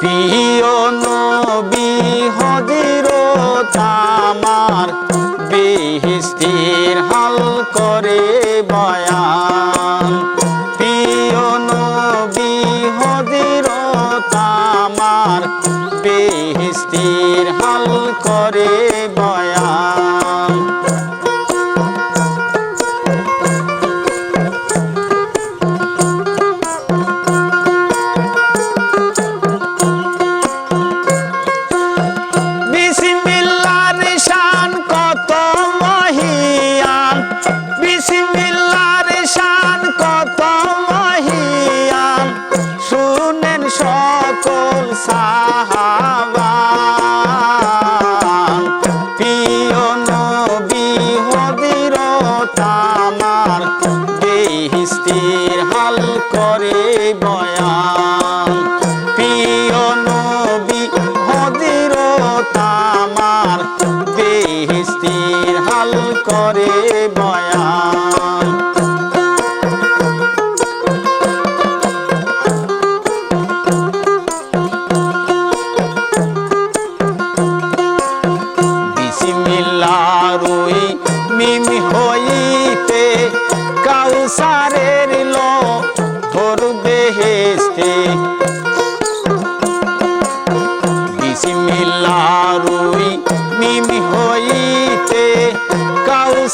প্রিয় নবী হজরত আমার বেহিস্তির হাল করে বয়ান। প্রিয় নবী হজরত আমার বেহিস্তির হাল করে বয়ান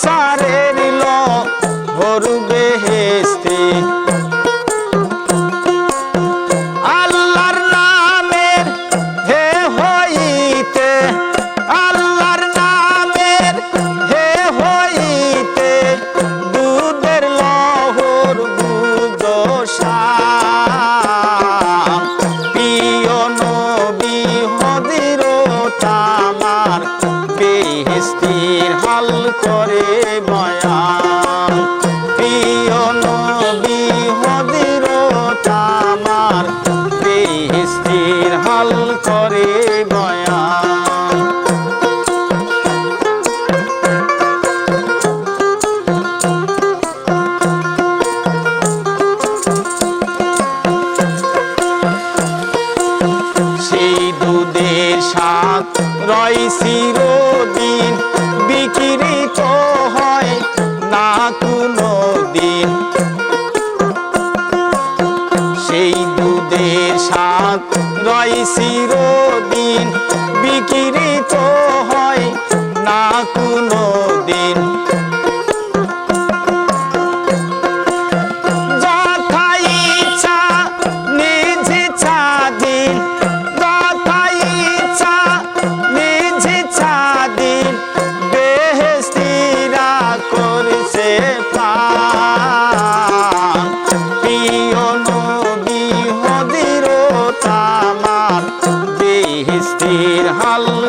सारे মায়া সেই দুধের সাত রয় চিরদিন বিকিরিত হয় না কোনো দিন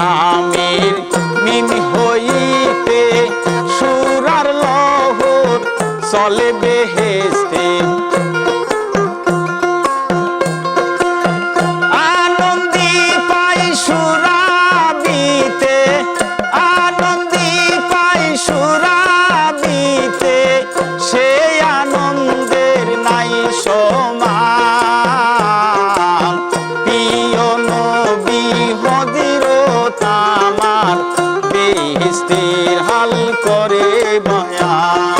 নামের মিন হইতে সুরার লহর চলে বেহেস্ত মায়া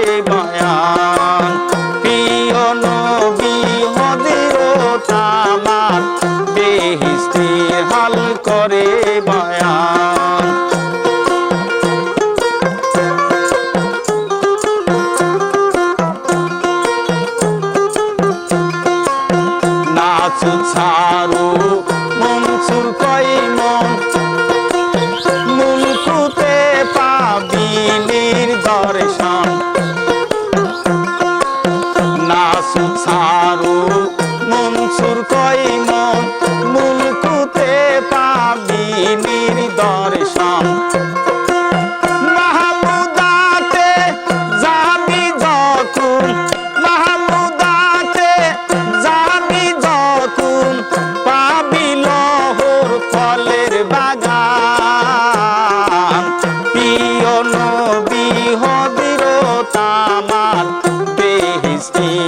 তার সা Christine.